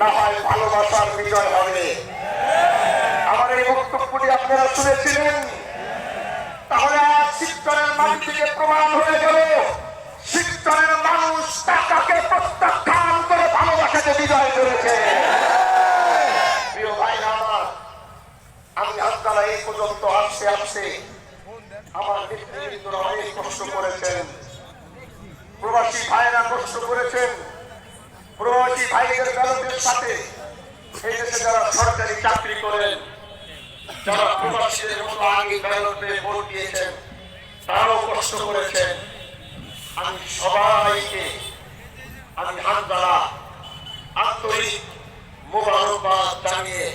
না হয় ভালোবাসার বিষয় হবে। আমার এই বক্তব্যটি আপনারা তাহলে আজ মাটি থেকে প্রমাণ হয়ে গেল। শিক্ষণের মানুষ টাকাকে প্রত্যাখ্যান করে ভালোবাসাকে বিজয় করেছে প্রিয় ভাই আমার আমি আপনারা এই পর্যন্ত আসতে আসতে আমার নেতৃবৃন্দরা অনেক কষ্ট করেছেন প্রবাসী ভাইরা কষ্ট করেছেন প্রবাসী ভাইদের ব্যালটের সাথে এই দেশে যারা সরকারি চাকরি করেন যারা প্রবাসীদের মতো আগে ব্যালটে ভোট দিয়েছেন, তারাও কষ্ট করেছেন। আমি সবাইকে, আমি হাত দ্বারা আন্তরিক মোবারকবাদ জানিয়ে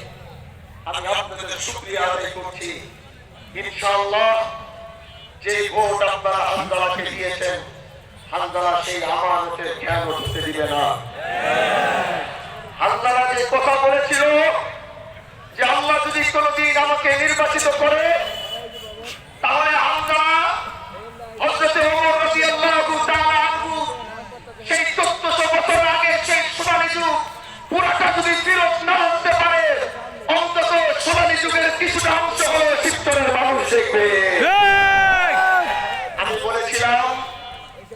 আমি আপনাদের শুক্রিয়া আদায় করছি। ইনশাআল্লাহ, যে ভোট আপনারা হামদালাকে দিয়েছেন হামদালা সেই আমানতের খেয়াল হতে দিবে না। হামদালা যে কথা বলেছিল যে আল্লাহ যদি কোনদিন আমাকে নির্বাচিত করে তাহলে আনহু সেই 1400 বছর আগে সেই সোনালী যুগ পুরাটা যদি ফিরত না হতে পারে অন্তত সোনালী যুগের কিছুটা অংশ হলো শিবচরের মানুষ দেখবে। আমি বলেছিলাম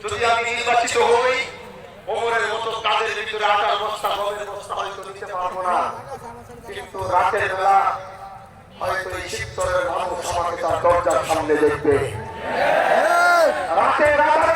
যদি আমি নির্বাচিত হই ওমরের মতো কাজের ভিতরে আটার বস্তা গমের বস্তা হয়তো নিতে পারব না। কিন্তু রাতের বেলা হয়তো এই শিবচরের মানুষ আমাকে তার দরজার সামনে দেখবে। রাতে আধারে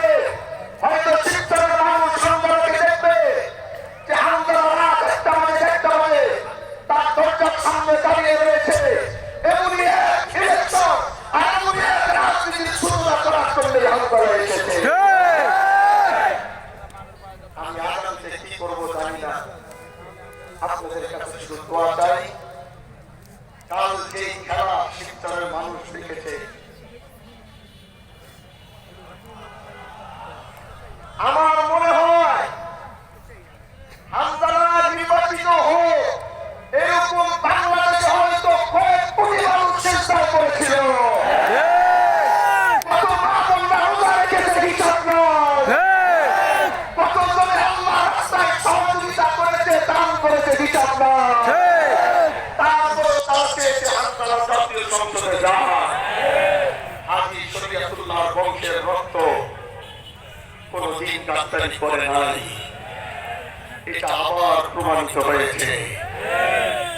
এটা আবার প্রমাণিত হয়েছে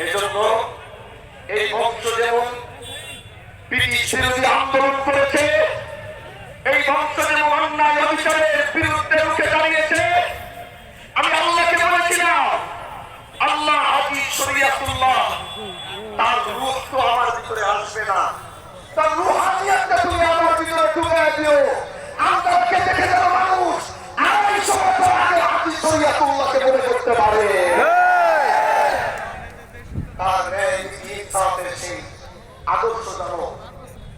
এজন্য এই বংশ যেমন ব্রিটিশ বিরোধী আন্দোলন করেছে এই বংশ যেমন অন্যায় অবিচারের বিরুদ্ধে রুখে দাঁড়িয়েছে আমি আল্লাহকে বলেছিলাম আল্লাহ হাজি শরিয়াতুল্লাহ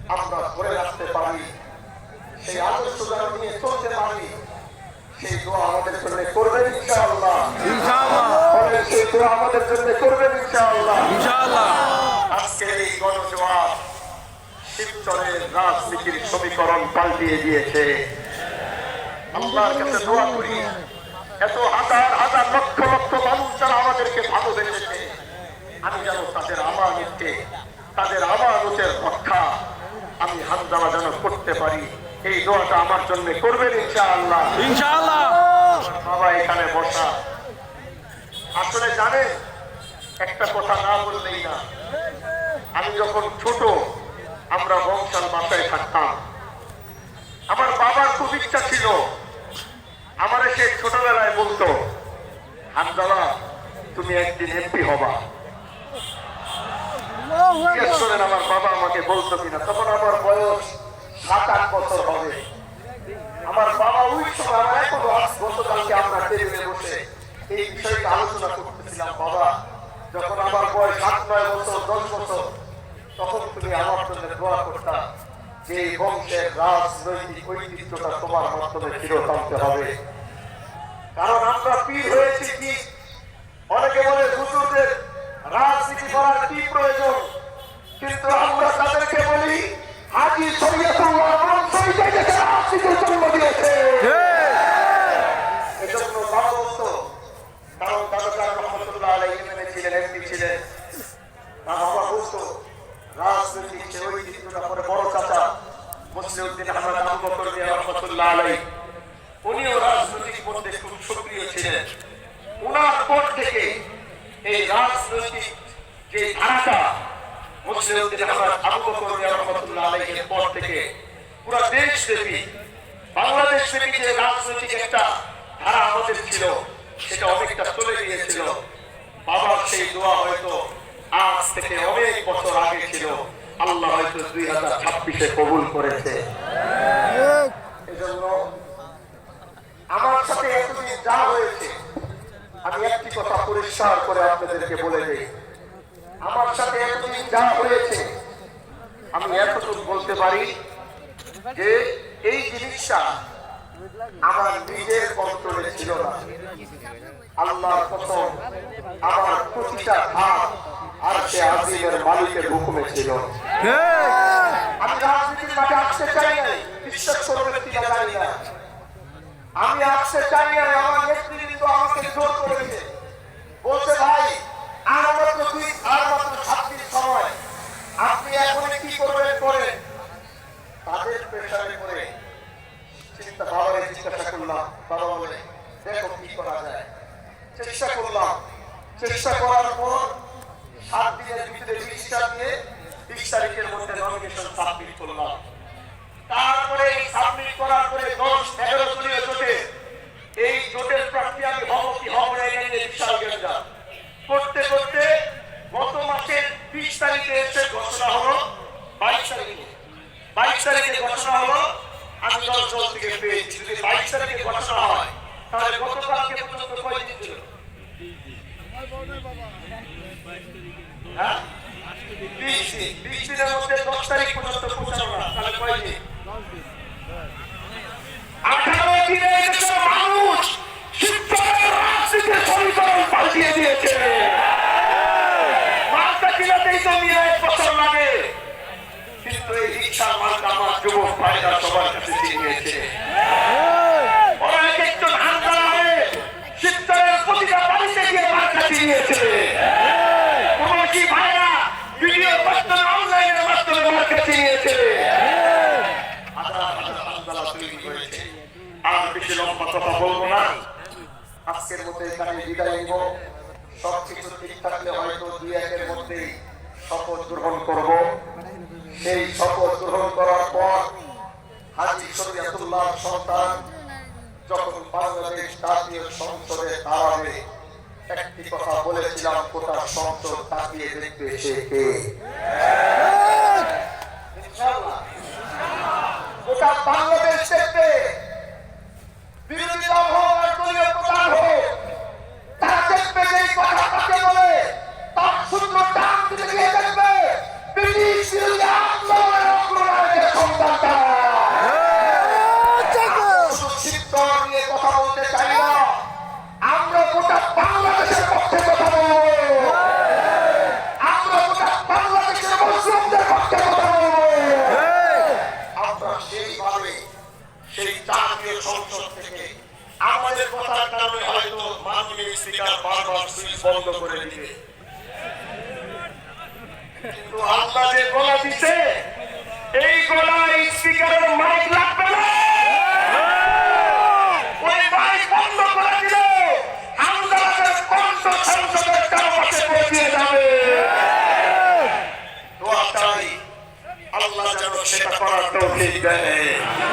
আমার ধরে রাখতে পারি। সেই আদর্শ যেন নিয়ে চলতে পারি। সেই দোয়া আমাদের জন্য করবেন ইনশাআল্লাহ। সেই দোয়া আমাদের জন্য করবেন ইনশাআল্লাহ। আজকের এই গণজোয়ার শিবচরের রাজনীতির সমীকরণ পাল্টিয়ে দিয়েছে। আল্লাহর কাছে দোয়া করি এত হাজার হাজার লক্ষ লক্ষ মানুষ যারা আমাদেরকে ভালোবেসেছে আমি যেন তাদের আমানতকে তাদের আমানতের রক্ষা আমি হামদালা যেন করতে পারি এই দোয়াটা আমার জন্য করবেন ইনশাআল্লাহ। ইনশাআল্লাহ। বাবা এখানে বসা আসলে জানেন একটা কথা না বললেই না। আমি যখন ছোট, আমরা বংশাল বাসায় থাকতাম। আমার বাবার খুব ইচ্ছা ছিল। আমার সে ছোটবেলায় বলতো হামদালা তুমি একদিন এমপি হবা। আমার বাবা আমাকে বলতো কিনা? তখন আমার বয়স সাত আট বছর হবে। আমার বাবা ওই সময় আমার এখনও গতকালকে আমরা টেবিলে বসে। এই বিষয়টা আলোচনা করতেছিলাম, বাবা। যখন আমার বয়স সাত, নয় বছর, দশ বছর, তখন তুমি আমার জন্য দোয়া করতা যে বংশের রাজনৈতিক ঐতিহ্যটা তোমার মাধ্যমে ফিরত আনতে হবে। কারণ আমরা পীর হয়েছি কি? অনেকে বলে হুজুরদের রাজনীতি করার কি প্রয়োজন? কিন্তু আমরা তাদেরকে বলি, হাজি শরীয়তুল্লাহ রাজনীতির জন্ম দিয়েছে বকর মিয়া রহমতুল্লাহ আলাই উনিও রাজনৈতিক মধ্যে খুব সক্রিয় ছিলেন উনার পর থেকে এই রাজনৈতিক যে ধারাটা মুসলিমদের আবু বকর রহমতুল্লাহ আলাইহির পর থেকে পুরো দেশ ব্যাপী বাংলাদেশ ব্যাপী যে রাজনৈতিক একটা ধারা আমাদের ছিল সেটা অনেকটা চলে গিয়েছিল। বাবার সেই দোয়া হয়তো আজ থেকে অনেক বছর আগে ছিল। আল্লাহ হয়তো দুই হাজার ছাব্বিশে কবুল করেছে। এজন্য আমার সাথে এতদিন যা হয়েছে আমি একটি কথা পরিষ্কার করে আপনাদেরকে বলে দিই। আমার সাথে এতদিন যা হয়েছে, আমি এতটুকু বলতে পারি যে এই জিনিসটা আমার নিজের কন্ট্রোলে ছিল না। আল্লাহর কসম আমার প্রতিটা ভাব আর সে আজিমের মালিকের হুকুমে ছিল। আমি রাজনীতির মাঠে আসতে চাই নাই, বিশ্বাস করবেন কিনা জানি না। আমি আসতে চাই নাই, আমার নেতৃবৃন্দ আমাকে জোর করেছে বলছে ভাই আর মাত্র দুই আর মাত্র সাত দিন সময় আপনি এখন কি করবেন করেন তাদের প্রেশারে পড়ে চিন্তা বাবারে জিজ্ঞাসা করলাম বাবা বলে দেখো কি করা যায় চেষ্টা করলাম চেষ্টা করার পর সাত দিনের ভিতরে রিজিস্টার দিয়ে বিশ তারিখের মধ্যে নমিনেশন সাবমিট করলাম তারপরে এই সাবমিট করার পরে দশ, এগারো দলীয় জোটে এই জোটের প্রার্থী আমি হব কি হব না এটা বিশাল গেঞ্জা করতে করতে গত মাসের বিশ তারিখে এসে ঘোষণা হলো, বাইশ তারিখে। বাইশ তারিখে ঘোষণা হলো, আমি দশ দল থেকে পেয়েছি। যদি বাইশ তারিখে ঘোষণা হয়, তাহলে গতকালকে পর্যন্ত কয়দিন ছিল? হ্যাঁ? দশ তারিখ না। তাহলে নিয়ে লাগে। কিন্তু প্রতিটা বাড়িতে গিয়ে প্রবাসী ভাইরা ভিডিওর মাধ্যমে অনলাইনের মাধ্যমে মালটা চিনিয়েছে হাজার হাজার হামদালা তৈরি হয়েছে আর বেশি লম্বা কথা বলব না আজকের একের মধ্যেই শপথ গ্রহণ করব সেই শপথ গ্রহণ করার পর হাজি শরিয়াতুল্লাহ সন্তান যখন বাংলাদেশ জাতীয় সংসদে দাঁড়াবে একটি কথা বলেছিলাম গোটা সংসদ তাকিয়ে দেখবে সে কে। গোটা বাংলাদেশ দেখবে। বিরোধী দল হোক আর দলীয় প্রধান হোক তারা দেখবে যে কথা কাকে বলে। তার সূত্র টান দিতে গিয়ে দেখবে ব্রিটিশ বিরোধী আন্দোলনের অগ্রনায়কের সন্তান তারা। নিয়ে কথা বলতে চাই স্পিকার বারবার সুইচ বন্ধ করে দিবে। কিন্তু আল্লাহ যে গলা দিছে, এই গলা স্পিকারের মাইক লাগবে না। সেটা করার তৌফিক দোয়া।